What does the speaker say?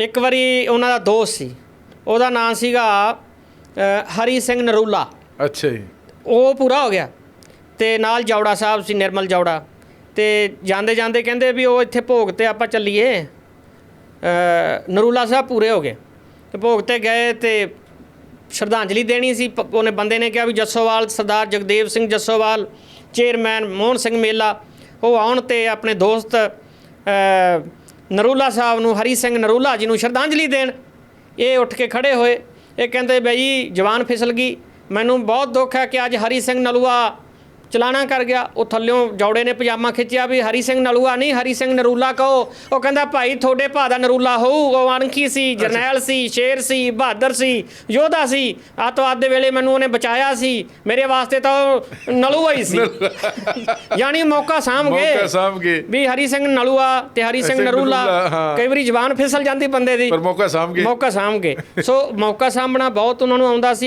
ਇੱਕ ਵਾਰੀ ਉਹਨਾਂ ਦਾ ਦੋਸਤ ਸੀ। ਉਹਦਾ ਨਾਮ ਸੀਗਾ ਹਰੀ ਸਿੰਘ ਨਰੂਲਾ। ਅੱਛਾ ਜੀ। ਉਹ ਪੂਰਾ ਹੋ ਗਿਆ। ਤੇ ਨਾਲ ਜੌੜਾ ਸਾਹਿਬ ਸੀ ਨਿਰਮਲ ਜੌੜਾ। ਤੇ ਜਾਂਦੇ ਜਾਂਦੇ ਕਹਿੰਦੇ ਵੀ ਉਹ ਇੱਥੇ ਭੋਗ ਤੇ ਆਪਾਂ ਚੱਲੀਏ। ਨਰੂਲਾ ਸਾਹਿਬ ਪੂਰੇ ਹੋ ਗਏ। ਤੇ ਭੋਗ ਤੇ ਗਏ ਤੇ ਸ਼ਰਧਾਂਜਲੀ ਦੇਣੀ ਸੀ। ਉਹਨੇ ਬੰਦੇ ਨੇ ਕਿਹਾ ਵੀ ਜੱਸੋਵਾਲ ਸਰਦਾਰ ਜਗਦੇਵ ਸਿੰਘ ਜੱਸੋਵਾਲ ਚੇਅਰਮੈਨ ਮੋਹਨ ਸਿੰਘ ਮੇਲਾ ਉਹ ਆਉਣ ਤੇ ਆਪਣੇ ਦੋਸਤ ਨਰੂਲਾ ਸਾਹਿਬ ਨੂੰ, ਹਰੀ ਸਿੰਘ ਨਰੂਲਾ ਜੀ ਨੂੰ ਸ਼ਰਧਾਂਜਲੀ ਦੇਣ। ਇਹ ਉੱਠ ਕੇ ਖੜੇ ਹੋਏ। ਇਹ ਕਹਿੰਦੇ, ਬਈ ਜਵਾਨ ਫਿਸਲ ਗਈ। ਮੈਨੂੰ ਬਹੁਤ ਦੁੱਖ ਹੈ ਕਿ ਅੱਜ ਹਰੀ ਸਿੰਘ ਨਲੂਆ ਚਲਾਣਾ ਕਰ ਗਿਆ। ਉਹ ਥੱਲਿਓਂ ਜੌੜੇ ਨੇ ਪਜਾਮਾ ਖਿੱਚਿਆ ਵੀ ਹਰੀ ਸਿੰਘ ਨਲੂਆ ਨਹੀਂ ਹਰੀ ਸਿੰਘ ਨਰੂਲਾ ਕਹੋ। ਉਹ ਕਹਿੰਦਾ ਭਾਈ ਤੁਹਾਡੇ ਭਾ ਦਾ ਨਰੂਲਾ ਹੋਊ। ਉਹ ਅਣਖੀ ਸੀ ਜਰਨੈਲ ਸੀ ਸ਼ੇਰ ਸੀ ਬਹਾਦਰ ਸੀ ਯੋਧਾ ਸੀ। ਆਤਵਾਦ ਦੇ ਵੇਲੇ ਮੈਨੂੰ ਉਹਨੇ ਬਚਾਇਆ ਸੀ। ਮੇਰੇ ਵਾਸਤੇ ਤਾਂ ਉਹ ਨਲੂਆ ਹੀ ਸੀ। ਯਾਨੀ ਮੌਕਾ ਸਾਂਭ ਮੌਕਾ ਗਏ ਸਾਂਭ ਗਏ। ਵੀ ਹਰੀ ਸਿੰਘ ਨਲੂਆ ਤੇ ਹਰੀ ਸਿੰਘ ਨਰੂਲਾ। ਕਈ ਵਾਰੀ ਜ਼ਬਾਨ ਫਿਸਲ ਜਾਂਦੀ ਬੰਦੇ ਦੀ। ਪਰ ਮੌਕਾ ਸਾਂਭ ਗਏ। ਮੌਕਾ ਸਾਂਭ ਗਏ। ਸੋ ਮੌਕਾ ਸਾਂਭਣਾ ਬਹੁਤ ਉਹਨਾਂ ਨੂੰ ਆਉਂਦਾ ਸੀ।